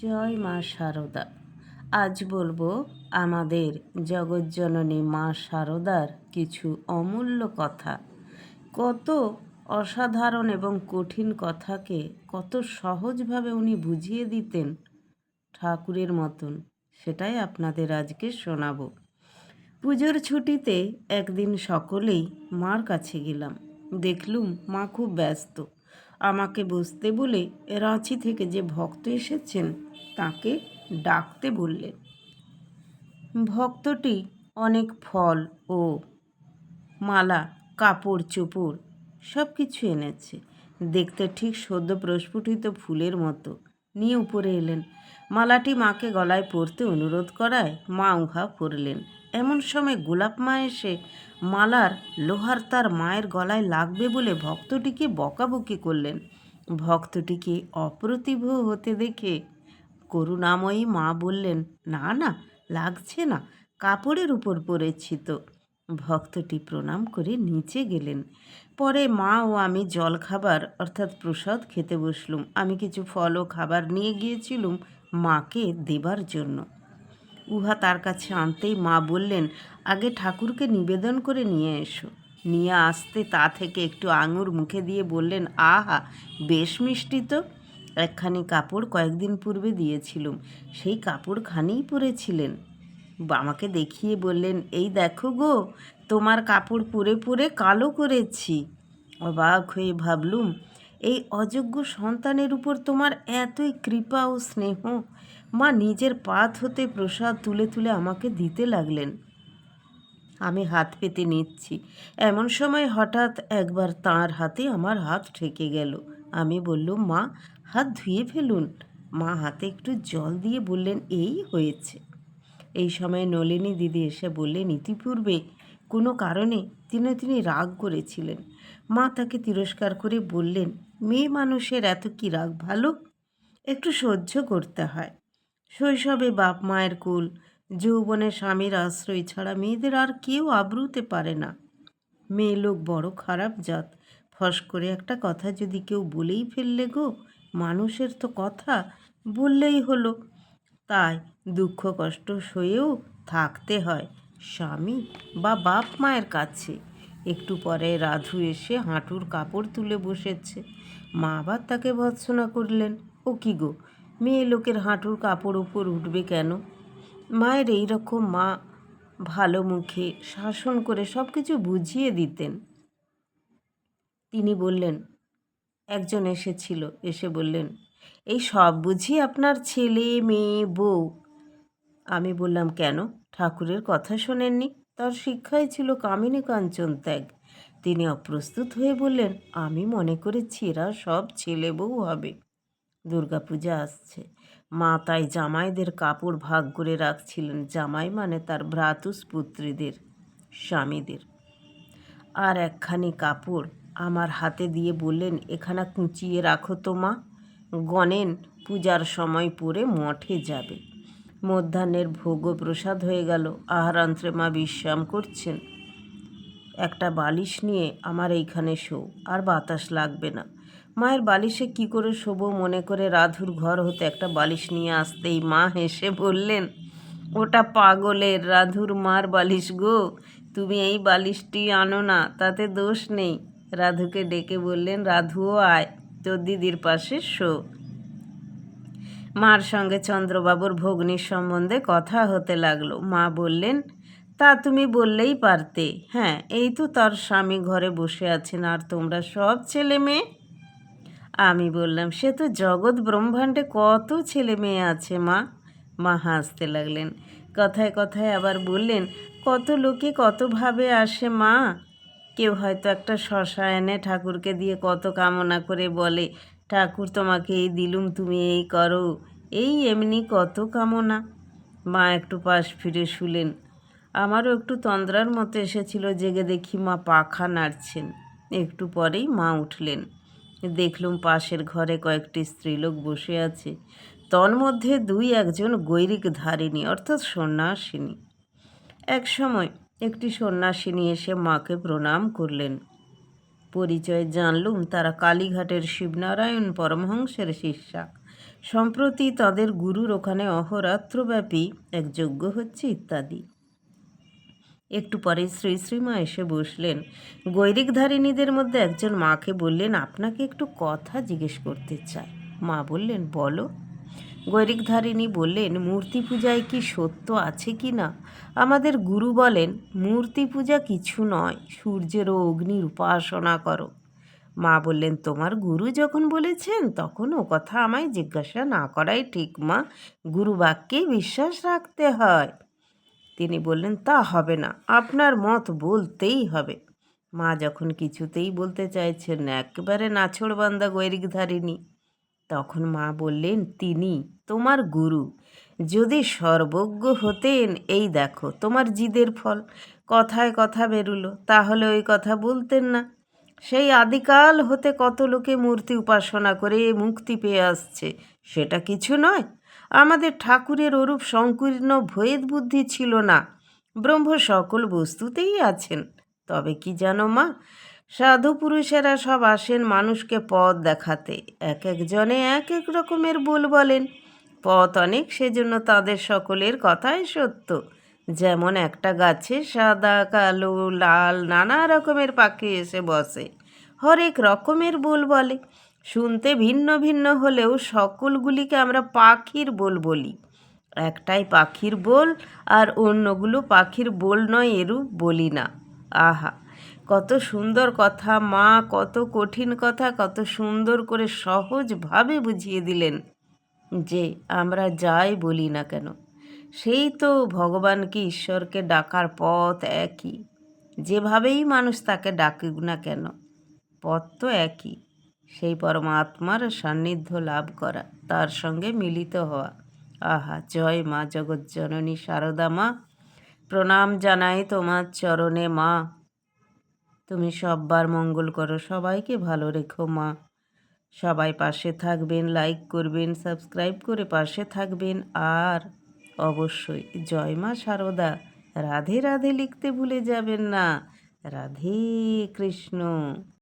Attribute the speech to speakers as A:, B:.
A: জয় মা শারদা আজ বলব, আমাদের জগজ্জননী মা শারদার কিছু অমূল্য কথা। কত অসাধারণ এবং কঠিন কথাকে কত সহজভাবে উনি বুঝিয়ে দিতেন। ঠাকুরের মতন, সেটাই আপনাদের আজকে শোনাবো। পুজোর ছুটিতে একদিন সকলেই মার কাছে গেলাম। দেখলুম মা খুব ব্যস্ত। আমাকে বসতে বলে রাঁচি থেকে যে ভক্ত এসেছেন তাকে ডাকতে বললেন, ভক্তটি অনেক ফল ও মালা, কাপড় চোপড় সব কিছু এনেছে। দেখতে ঠিক সদ্য প্রস্ফুটিত ফুলের মতো। নিয়ে উপরে এলেন। মালাটি মাকে গলায় পরতে অনুরোধ করায় মা উহা পরলেন এমন সময় গোলাপ মা এসে মালার লোহার তার মায়ের গলায় লাগবে বলে ভক্তটিকে বকাবকি করলেন। ভক্তটিকে অপ্রতিভ হতে দেখে করুণাময়ী মা বললেন, না না, লাগছে না, কাপড়ের উপর পড়েছি তো। ভক্তটি প্রণাম করে নিচে গেলেন। পরে মা ও আমি জল খাবার অর্থাৎ প্রসাদ খেতে বসলুম। আমি কিছু ফল ও খাবার নিয়ে গিয়েছিলুম মাকে দেবার জন্য। উহা তার কাছে আনতেই মা বললেন, আগে ঠাকুরকে নিবেদন করে নিয়ে এসো। নিয়ে আসতে তা থেকে একটু আঙুর মুখে দিয়ে বললেন, আহা, বেশ মিষ্টি তো। একখানি কাপড় কয়েকদিন পূর্বে দিয়েছিলুম, সেই কাপড়খানিই পরেছিলেন। আমাকে দেখিয়ে বললেন, এই দেখো গো, তোমার কাপড় পরে পরে কালো করেছি। অবাক হয়ে ভাবলুম, এই অযোগ্য সন্তানের উপর তোমার এতই কৃপা ও স্নেহ মা নিজের পাত হতে প্রসাদ তুলে তুলে আমাকে দিতে লাগলেন। আমি হাত পেতে নিচ্ছি। এমন সময় হঠাৎ একবার তার হাতে আমার হাত ঠেকে গেল। আমি বললুম, মা, হাত ধুয়ে ফেলুন। মা হাতে একটু জল দিয়ে বললেন, এই হয়েছে। এই সময় নলিনী দিদি এসে বললেন, ইতিপূর্বে কোনো কারণে তিনি তিনি রাগ করেছিলেন। মা তাকে তিরস্কার করে বললেন, মেয়ে মানুষের এত কি রাগ ভালো? একটু সহ্য করতে হয়। শৈশবে বাপ মায়ের কুল, যৌবনে স্বামীর আশ্রয় ছাড়া মেয়েদের আর কেউ আবরুতে পারে না। মেয়ে লোক বড় খারাপ জাত। ফস করে একটা কথা যদি কেউ বলেই ফেললে গো, মানুষের তো কথা। বললেই হলো, তাই দুঃখ কষ্ট সয়েও থাকতে হয় স্বামী বা বাপ মায়ের কাছে। একটু পরে রাধু এসে হাঁটুর কাপড় তুলে বসেছে। মা আবার তাকে ভৎসনা করলেন। ও কি গো মেয়ে লোকের হাঁটুর কাপড় উপর উঠবে কেন? মায়ের এই রকম মা ভালো মুখে শাসন করে সব কিছু বুঝিয়ে দিতেন। তিনি বললেন, একজন এসেছিল। এসে বললেন, এই সব বুঝি আপনার ছেলে, মেয়ে, বউ? আমি বললাম, কেন? ঠাকুরের কথা শোনেননি। তার শিক্ষাই ছিল কামিনী কাঞ্চন ত্যাগ। তিনি অপ্রস্তুত হয়ে বললেন, আমি মনে করেছি এরা সব ছেলে বউ হবে। দুর্গাপূজা আসছে। মা তাই জামাইদের কাপড় ভাগ করে রাখছিলেন। জামাই মানে তার ভ্রাতুস পুত্রীদের, স্বামীদের। আর একখানি কাপড় আমার হাতে দিয়ে বললেন, এখানা কুঁচিয়ে রাখো তো মা। গণেন পূজার সময় পরে মঠে যাবে। মধ্যাহ্নের ভোগ প্রসাদ হয়ে গেল। আহারান্ত্রে মা বিশ্রাম করছেন। একটা বালিশ নিয়ে আমার এইখানে শো আর বাতাস লাগবে না। মায়ের বালিশে কি করে শোবো? মনে করে রাধুর ঘর হতে একটা বালিশ নিয়ে আসতেই মা হেসে বললেন, ওটা পাগলের রাধুর মার বালিশ গো। তুমি এই বালিশটি আনো না, তাতে দোষ নেই। রাধুকে ডেকে বললেন, রাধুও আয়, তোর দিদির পাশে শো। মার সঙ্গে চন্দ্রবাবুর ভগ্নির সম্বন্ধে কথা হতে লাগল। মা বললেন, তা তুমি বললেই পারতে। হ্যাঁ এই তো তার স্বামী ঘরে বসে আছেন, আর তোমরা সব ছেলে মেয়ে? আমি বললাম, সে তো জগৎ ব্রহ্মাণ্ডে কত ছেলে মেয়ে আছে মা। মা হাসতে লাগলেন। কথায় কথায় আবার বললেন, কত লোকে কতভাবে আসে মা? কেউ হয়তো একটা শশা এনে ঠাকুরকে দিয়ে কত কামনা করে বলে, ঠাকুর তোমাকে এই দিলুম, তুমি এই করো। এই এমনি কত কামনা। মা একটু পাশ ফিরে শুলেন। আমারও একটু তন্দ্রার মতো এসেছিল, জেগে দেখি মা পাখা নাড়ছেন। একটু পরেই মা উঠলেন। দেখলুম পাশের ঘরে কয়েকটি স্ত্রীলোক বসে আছে। তন্মধ্যে দুই একজন গৈরিক ধারিণী, অর্থাৎ সন্ন্যাসিনী। এক সময় একটি সন্ন্যাসিনী এসে মাকে প্রণাম করলেন। পরিচয় জানলুম তারা কালীঘাটের শিবনারায়ণ পরমহংসের শিষ্যা। সম্প্রতি তাদের গুরুর ওখানে অহরাত্রব্যাপী এক যজ্ঞ হচ্ছে ইত্যাদি। একটু পরে শ্রী শ্রীমা এসে বসলেন। গৈরিকধারিণীদের মধ্যে একজন মাকে বললেন, আপনাকে একটু কথা জিজ্ঞেস করতে চাই। মা বললেন, বলো। গৈরিকধারিণী বললেন, মূর্তি পূজায় কি সত্য আছে কি না? আমাদের গুরু বলেন, মূর্তি পূজা কিছু নয় সূর্যের ও অগ্নির উপাসনা করো। মা বললেন, তোমার গুরু যখন বলেছেন, তখন ও কথা আমায় জিজ্ঞাসা না করাই ঠিক, মা। গুরু বাক্যে বিশ্বাস রাখতে হয়। তিনি বললেন, তা হবে না, আপনার মত বলতেই হবে। মা যখন কিছুতেই বলতে চাইছেন, একেবারে নাছোড়বান্দা গৈরিকধারিণী। তখন মা বললেন, তিনি তোমার গুরু। যদি সর্বজ্ঞ হতেন, এই দেখো, তোমার জিদের ফল। কথায় কথা বেরুলো, তাহলে ওই কথা বলতেন না। সেই আদিকাল হতে কত লোকে মূর্তি উপাসনা করে মুক্তি পেয়ে আসছে, সেটা কিছু নয়। আমাদের ঠাকুরের ওরূপ সংকীর্ণ ভেদ বুদ্ধি ছিল না। ব্রহ্ম সকল বস্তুতেই আছেন। তবে কি জানো মা, সাধু পুরুষেরা সব আসেন মানুষকে পথ দেখাতে। এক একজনে এক এক রকমের বল বলেন। পথ অনেক, সেজন্য তাদের সকলের কথাই সত্য। যেমন একটা গাছে সাদা, কালো, লাল নানা রকমের পাখি এসে বসে। হরেক রকমের বল বলে। শুনতে ভিন্ন ভিন্ন হলেও সকলগুলিকে আমরা পাখির বোল বলি। একটাই পাখির বোল আর অন্যগুলো পাখির বোল নয় এরূপ বলি না। আহা, কত সুন্দর কথা মা, কত কঠিন কথা, কত সুন্দর করে সহজভাবে বুঝিয়ে দিলেন যে আমরা যাই বলি না কেন। সেই তো ভগবানকে ঈশ্বরকে ডাকার পথ একই? যেভাবেই মানুষ তাকে ডাকুক না কেন, পথ তো একই। সেই পরমাত্মার সান্নিধ্য লাভ করা, তার সঙ্গে মিলিত হওয়া। আহা, জয় মা জগজ্জননী শারদা মা। প্রণাম জানাই তোমার চরণে মা। তুমি সববার মঙ্গল করো, সবাইকে ভালো রেখো মা। সবাই পাশে থাকবেন লাইক করবেন সাবস্ক্রাইব করে পাশে থাকবেন। আর অবশ্যই জয় মা শারদা রাধে রাধে লিখতে ভুলে যাবেন না। রাধে কৃষ্ণ।